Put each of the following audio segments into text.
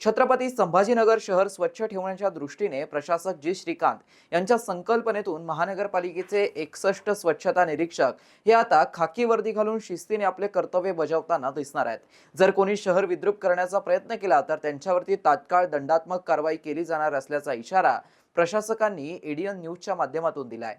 छत्रपती संभाजीनगर शहर स्वच्छ ठेवण्याच्या दृष्टीने प्रशासक जी. श्रीकांत यांच्या संकल्पनेतून महानगरपालिकेचे एकसष्ट स्वच्छता निरीक्षक हे आता खाकी वर्दी घालून शिस्तीने आपले कर्तव्य बजावताना दिसणार आहेत. जर कोणी शहर विद्रूप करण्याचा प्रयत्न केला तर त्यांच्यावरती तात्काळ दंडात्मक कारवाई केली जाणार असल्याचा इशारा प्रशासकांनी एडीएन न्यूजच्या माध्यमातून दिलाय.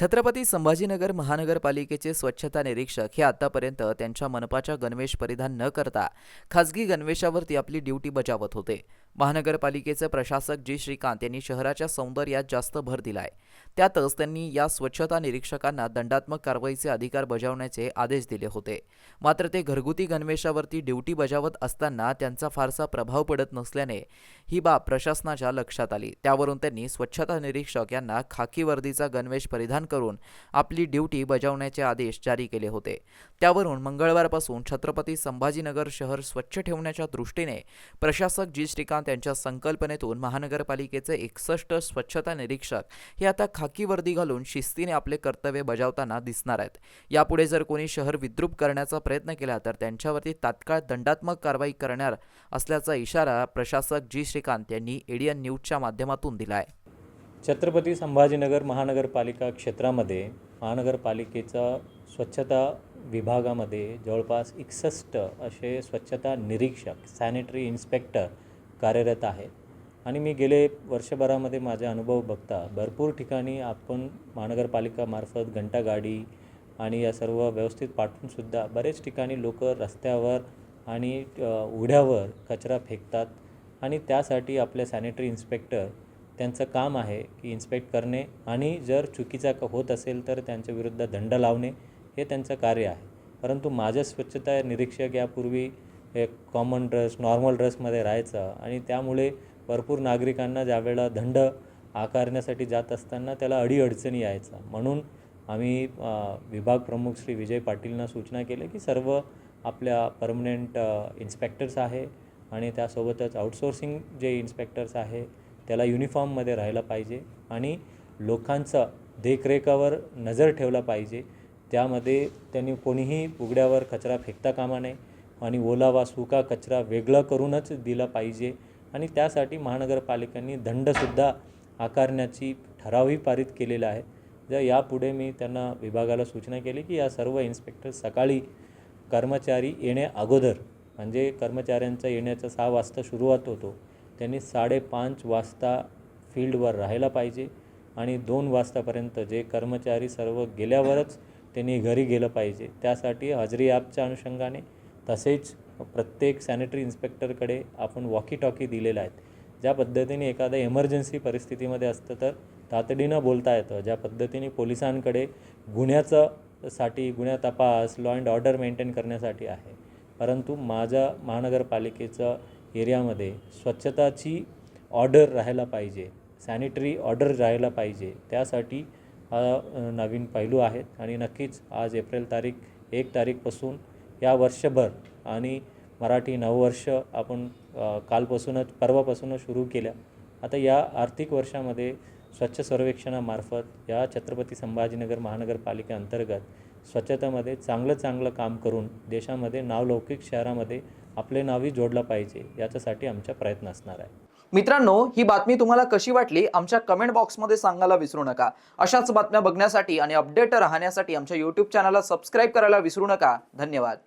छत्रपती संभाजीनगर महानगरपालिकेचे स्वच्छता निरीक्षक हे आतापर्यंत त्यांच्या मनपाच्या गणवेश परिधान न करता खासगी गणवेशावरती आपली ड्युटी बजावत होते. महानगरपालिकेचे प्रशासक जी. श्रीकांत यांनी शहराच्या सौंदर्यात जास्त भर दिलाय. त्यातच त्यांनी या स्वच्छता निरीक्षकांना दंडात्मक कारवाईचे अधिकार बजावण्याचे आदेश दिले होते. मात्र ते घरगुती गणवेशावरती ड्युटी बजावत असताना त्यांचा फारसा प्रभाव पडत नसल्याने ही बाब प्रशासनाच्या लक्षात आली. त्यावरून त्यांनी स्वच्छता निरीक्षक यांना खाकी वर्दीचा गणवेश परिधान करून आपली ड्युटी बजावण्याचे आदेश जारी केले होते. त्यावरून मंगळवारपासून छत्रपती संभाजीनगर शहर स्वच्छ ठेवण्याच्या दृष्टीने प्रशासक जी. श्रीकांत यांच्या संकल्पनेतून महानगरपालिकेचे एकसष्ट स्वच्छता निरीक्षक हे आता खाकी वर्दी घालून शिस्तीने आपले कर्तव्य बजावताना दिसणार आहेत. यापुढे जर कोणी शहर विद्रूप करण्याचा प्रयत्न केला तर त्यांच्यावरती तात्काळ दंडात्मक कारवाई करणार असल्याचा इशारा प्रशासक जी. श्रीकांत यांनी एडियन न्यूजच्या माध्यमातून दिला आहे छत्रपती संभाजीनगर महानगरपालिका क्षेत्रामध्ये महानगरपालिकेचा स्वच्छता विभागामध्ये जवळपास एकसष्ट असे स्वच्छता निरीक्षक सॅनिटरी इन्स्पेक्टर कार्यरत आहेत. आणि मी गेले वर्षभरामध्ये माझे अनुभव बघता भरपूर ठिकाणी आपण महानगरपालिकामार्फत घंटागाडी आणि या सर्व व्यवस्थित पाठवूनसुद्धा बरेच ठिकाणी लोक रस्त्यावर आणि उघड्यावर कचरा फेकतात आणि त्यासाठी आपले सॅनिटरी इन्स्पेक्टर त्यांचं काम आहे की इन्स्पेक्ट करणे आणि जर चुकीचा होत असेल तर त्यांच्या विरुद्ध दंड लावणे हे त्यांचं कार्य आहे. परंतु माझं स्वच्छता निरीक्षक यापूर्वी एक कॉमन ड्रेस नॉर्मल ड्रेसमध्ये राहायचं आणि त्यामुळे भरपूर नागरिकांना ज्यावेळेला दंड आकारण्यासाठी जात असताना त्याला अडीअडचणी यायचा. म्हणून आम्ही विभाग प्रमुख श्री विजय पाटीलना सूचना केल्या की सर्व आपल्या परमनंट इन्स्पेक्टर्स आहे आणि त्यासोबतच आउटसोर्सिंग जे इन्स्पेक्टर्स आहे त्याला युनिफॉर्ममध्ये राहायला पाहिजे आणि लोकांचं देखरेखावर नजर ठेवला पाहिजे. त्यामध्ये त्यांनी कोणीही उघड्यावर कचरा फेकता कामा नये आणि ओला वा सुका कचरा वेगळा करूनच दिला पाहिजे. आणि त्यासाठी महानगरपालिकांनी दंडसुद्धा आकारण्याची ठरावही पारित केलेला आहे. जर यापुढे मी त्यांना विभागाला सूचना केली की या सर्व इन्स्पेक्टर सकाळी कर्मचारी येण्या अगोदर म्हणजे कर्मचाऱ्यांचा येण्याचा सहा वाजता सुरुवात होतो त्यांनी साडेपाच वाजता फील्डवर राहायला पाहिजे आणि दोन वाजतापर्यंत जे कर्मचारी सर्व गेल्यावरच त्यांनी घरी गेलं पाहिजे. त्यासाठी हजरी ॲपच्या अनुषंगाने तसेच प्रत्येक सॅनिटरी इन्स्पेक्टरकडे आपण वॉकी टॉकी दिलेल्या आहेत. ज्या पद्धतीने एखाद्या इमर्जन्सी परिस्थितीमध्ये असतं तर तातडीनं बोलता येतं. ज्या पद्धतीने पोलिसांकडे गुन्ह्याचं साठी गुन्हा तपास लॉ अँड ऑर्डर मेंटेन करण्यासाठी आहे. परंतु माझ्या महानगरपालिकेचं एरियामध्ये स्वच्छताची ऑर्डर राहायला पाहिजे सॅनिटरी ऑर्डर राहायला पाहिजे त्यासाठी हा नवीन पैलू आहेत. आणि नक्कीच आज एप्रिल तारीख एक तारीखपासून या वर्षभर आणि मराठी नववर्ष आपण कालपासूनच परवापासूनच सुरू केल्या. आता या आर्थिक वर्षामध्ये स्वच्छ सर्वेक्षणामार्फत या छत्रपती संभाजीनगर महानगरपालिकेअंतर्गत स्वच्छतेमध्ये चांगलं चांगलं काम करून देशामध्ये नावलौकिक शहरामध्ये आपले नावही जोडलं पाहिजे याच्यासाठी आमचा प्रयत्न असणार आहे. मित्रांनो ही बातमी तुम्हाला कशी वाटली? आमच्या कमेंट बॉक्समध्ये सांगायला विसरू नका. अशाच बातम्या बघण्यासाठी आणि अपडेट राहण्यासाठी आमच्या यूट्यूब चॅनलला सबस्क्राईब करायला विसरू नका. धन्यवाद.